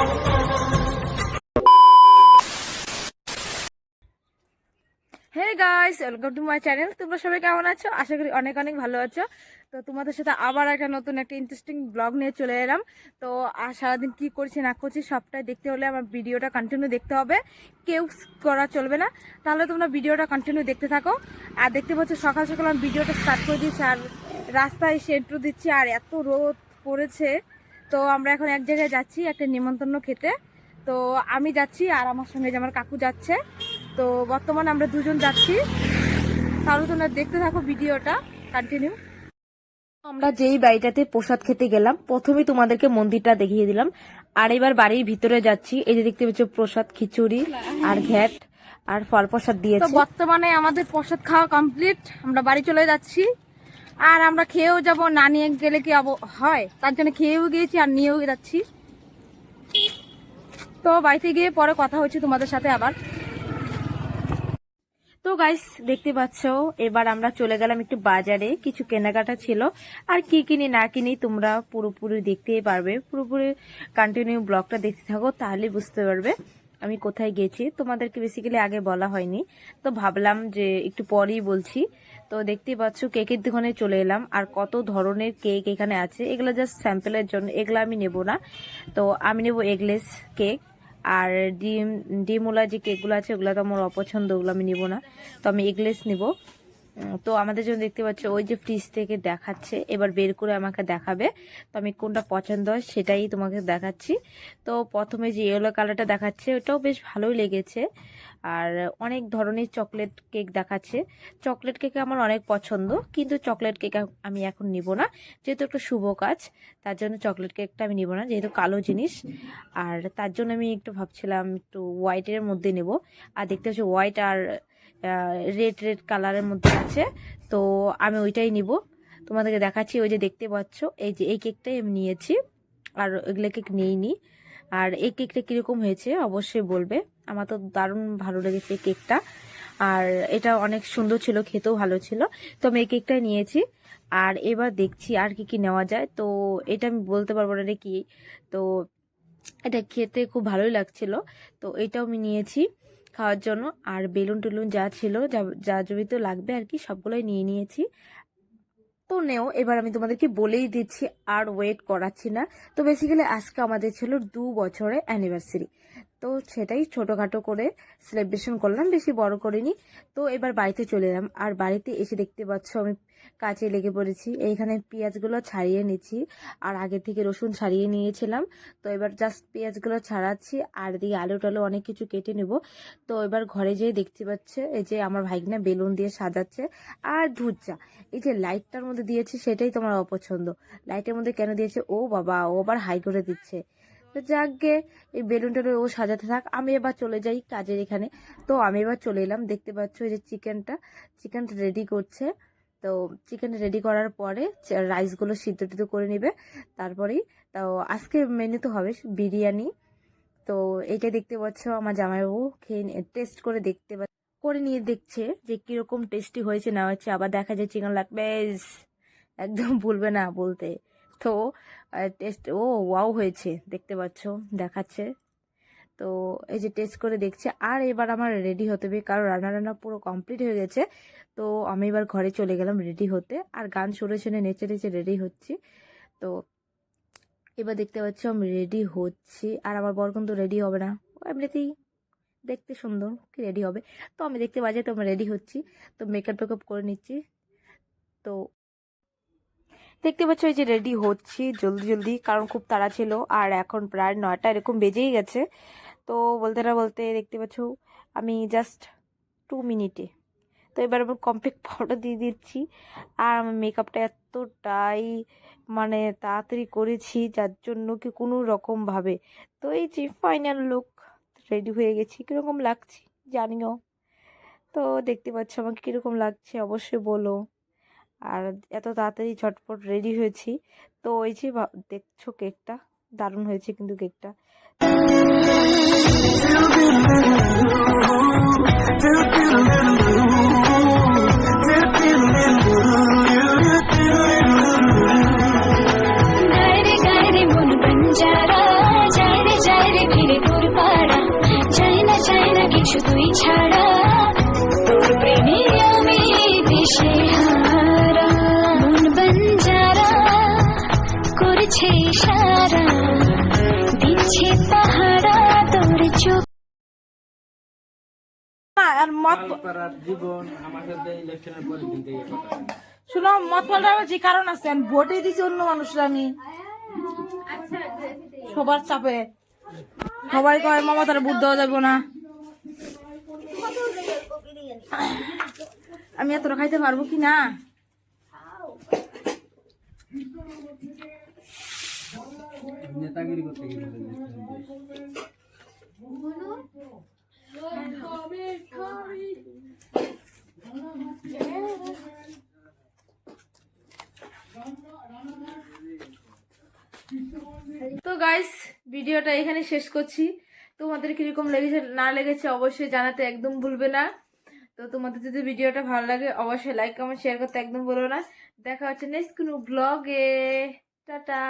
Hey guys welcome my channel তোমরা সবাই কেমন আছো? আশা করি অনেক অনেক ভালো আছো। তো তোমাদের সাথে আবার একটা নতুন একটা ইন্টারেস্টিং নিয়ে চলে এলাম। তো আর সারাদিন করছি, না করছি, সবটাই দেখতে হলে আমার ভিডিওটা কন্টিনিউ দেখতে হবে। কেউ করা চলবে না। তাহলে তোমরা ভিডিওটা কন্টিনিউ দেখতে থাকো। আর দেখতে পাচ্ছ, সকাল সকাল আমি ভিডিওটা স্টার্ট করে আর রাস্তায় সেন্টু দিচ্ছি, আর এত রোদ পড়েছে। তো আমরা এখন এক জায়গায় যাচ্ছি একটা নিমন্ত্রণ খেতে। তো আমি যাচ্ছি আর আমার সঙ্গে যে আমার কাকু যাচ্ছে। তো বর্তমানে আমরা দুজন যাচ্ছি। তাহলে তোমরা দেখতে থাকো ভিডিওটা কন্টিনিউ আমরা যেই বাড়িটাতে প্রসাদ খেতে গেলাম প্রথমে তোমাদেরকে মন্দিরটা দেখিয়ে দিলাম। আর এবার বাড়ির ভিতরে যাচ্ছি। এই যে দেখতে পাচ্ছ প্রসাদ খিচুড়ি আর ঘ্যাট আর ফল প্রসাদ দিয়েছে। বর্তমানে আমাদের প্রসাদ খাওয়া কমপ্লিট আমরা বাড়ি চলে যাচ্ছি। আর আমরা খেয়েও যাব না নিয়ে গেলে কি হয়? তার জন্য খেয়েও গিয়েছি আর নিয়েও যাচ্ছি। তো বাড়িতে গিয়ে পরে কথা হচ্ছে তোমাদের সাথে আবার। তো গাইস দেখতে পাচ্ছ, এবার আমরা চলে গেলাম একটু বাজারে। কিছু কেনাকাটা ছিল। আর কি কিনি, না কিনি তোমরা পুরোপুরি দেখতেই পারবে। পুরোপুরি কন্টিনিউ ব্লগটা দেখতে থাকো, তাহলে বুঝতে পারবে আমি কোথায় গেছি। তোমাদেরকে বেসিক্যালি আগে বলা হয়নি। তো ভাবলাম যে একটু পরেই বলছি। তো দেখতেই পাচ্ছ কেকের দোকানে চলে এলাম। আর কত ধরনের কেক এখানে আছে, এগুলো জাস্ট স্যাম্পেলের জন্য, এগুলো আমি নেব না। তো আমি নেব এগলেস কেক আর ডিম, ডিমওয়ালা যে কেকগুলো আছে, ওগুলো তো আমার অপছন্দ, ওগুলো আমি নিব না। তো আমি এগলেস নিব। তো আমাদের জন্য দেখতে পাচ্ছ, ওই যে ফ্রিজ থেকে দেখাচ্ছে, এবার বের করে আমাকে দেখাবে। তো আমি কোনটা পছন্দ হয় সেটাই তোমাকে দেখাচ্ছি। তো প্রথমে যে ইয়েলো কালারটা দেখাচ্ছে, ওটাও বেশ ভালোই লেগেছে। আর অনেক ধরনের চকলেট কেক দেখাচ্ছে। চকলেট কেক আমার অনেক পছন্দ, কিন্তু চকলেট কেক আমি এখন নিব না। যেহেতু একটা শুভ কাজ, তার জন্য চকলেট কেকটা আমি নিব না, যেহেতু কালো জিনিস। আর তার জন্য আমি একটু ভাবছিলাম একটু হোয়াইটের মধ্যে নেব। আর দেখতে পাচ্ছি হোয়াইট আর রেড রেড কালারের মধ্যে আছে। তো আমি ওইটাই নিব। তোমাদেরকে দেখাচ্ছি, ওই যে দেখতে পাচ্ছ, এই যে, এই কেকটাই আমি নিয়েছি। আর এগুলো কেক নিইনি। আর এই কেকটা কীরকম হয়েছে অবশ্যই বলবে আমার তো দারুণ ভালো লেগেছে কেকটা আর এটা অনেক সুন্দর ছিল খেতেও ভালো ছিল তো আমি এই কেকটাই নিয়েছি আর এবার দেখছি আর কি কি নেওয়া যায় তো এটা আমি বলতে পারব না কি তো এটা খেতে খুব ভালোই লাগছিল তো এটাও আমি নিয়েছি খাওয়ার জন্য আর বেলুন টেলুন যা ছিল যা যা জবিত লাগবে আর কি সবগুলোই নিয়ে নিয়েছি তো নেও, এবার আমি তোমাদেরকে বলেই দিচ্ছি আর ওয়েট করাচ্ছি না। তো বেসিক্যালি আজকে আমাদের ছিল দু বছরের অ্যানিভার্সারি তো সেটাই ছোটোখাটো করে সেলিব্রেশন করলাম, বেশি বড় করিনি। তো এবার বাড়িতে চলে এলাম। আর বাড়িতে এসে দেখতে পাচ্ছ, আমি কাজে লেগে পড়েছি। এইখানে পেঁয়াজগুলো ছাড়িয়ে নিচ্ছি। আর আগে থেকে রসুন ছাড়িয়ে নিয়েছিলাম। তো এবার জাস্ট পেঁয়াজগুলো ছাড়াচ্ছি। আর দিয়ে আলু টালু অনেক কিছু কেটে নেব। তো এবার ঘরে যেয়ে দেখতে পাচ্ছে, এই যে আমার ভাইগনা বেলুন দিয়ে সাজাচ্ছে। আর ধুচ্চা এই যে লাইটটার মধ্যে দিয়েছে, সেটাই তোমার অপছন্দ। লাইটের মধ্যে কেন দিয়েছে? ও বাবা, ও আবার হাই করে দিচ্ছে। তো যাকগে, এই বেলুন টেলুন ও সাজাতে থাক, আমি এবার চলে যাই কাজের এখানে। তো আমি এবার চলে এলাম, দেখতে পাচ্ছ যে চিকেনটা চিকেনটা রেডি করছে। তো চিকেন রেডি করার পরে রাইসগুলো সিদ্ধ টিদ্ধ করে নেবে। তারপরেই তো আজকে মেনু তো হবে বিরিয়ানি। তো এইটা দেখতে পাচ্ছ আমার জামাইবাবু, খেয়ে টেস্ট করে দেখতে করে নিয়ে দেখছে যে কীরকম টেস্টি হয়েছে, না হয়েছে। আবার দেখা যায় চিকেন লাগবে একদম ভুলবে না বলতে। তো টেস্ট ও ওয়াও হয়েছে, দেখতে পাচ্ছ, দেখাচ্ছে। তো এই যে টেস্ট করে দেখছে, আর এবার আমার রেডি হতে হবে, কারণ রান্না রান্না পুরো কমপ্লিট হয়ে গেছে। তো আমি এবার ঘরে চলে গেলাম রেডি হতে, আর গান শুনে শুনে নেচে নেচে রেডি হচ্ছি। তো এবার দেখতে পাচ্ছ, আমি রেডি হচ্ছি, আর আমার বর কিন্তু রেডি হবে না। এমনিতেই দেখতে সুন্দর, কি রেডি হবে? তো আমি দেখতে পাচ্ছি, তো আমি রেডি হচ্ছি। তো মেকআপ টেকআপ করে নিচ্ছি। তো দেখতে পাচ্ছ এই যে রেডি হচ্ছি, জলদি জলদি, কারণ খুব তাড়া ছিল, আর এখন প্রায় নয়টা, এরকম বেজেই গেছে। তো বলতে না বলতে দেখতে পাচ্ছ, আমি জাস্ট টু মিনিটে তো এবার আমি কমপ্লিট পাউডার দিয়ে দিচ্ছি। আর আমার মেকআপটা এতটাই মানে তাড়াতাড়ি করেছি, যার জন্য কি কোনো রকমভাবে তো এই যে ফাইনাল লুক রেডি হয়ে গেছি। কীরকম লাগছে জানিও। তো দেখতে পাচ্ছ আমাকে কীরকম লাগছে, অবশ্যই বলো। আর এত তাড়াতাড়ি ঝটপট রেডি হয়েছি। তো ওই যে দেখছ কেকটা দারুণ হয়েছে কিন্তু কেকটা গায়রে গায়রে মন দিচ্ছে ইশারা দিচ্ছে পাহারা তোর চোখ। আর মত জীবন শুনো মত যে কারণ আছে ভোটে দিছি অন্য মানুষরা আমি। সবার চাপে। সবাই কয় মামা তারা বুদ্ধ দেওয়া যাব না। আমি এতটা খাইতে পারব কি না? নেতাগিরি করতে election তো গাইস ভিডিওটা এখানে শেষ করছি। তোমাদের কীরকম লেগেছে, না লেগেছে অবশ্যই জানাতে একদম ভুলবে না। তো তোমাদের যদি ভিডিওটা ভালো লাগে, অবশ্যই লাইক কমেন্ট শেয়ার করতে একদম বলো না। দেখা হচ্ছে নেক্সট কোনো ব্লগে টাটা।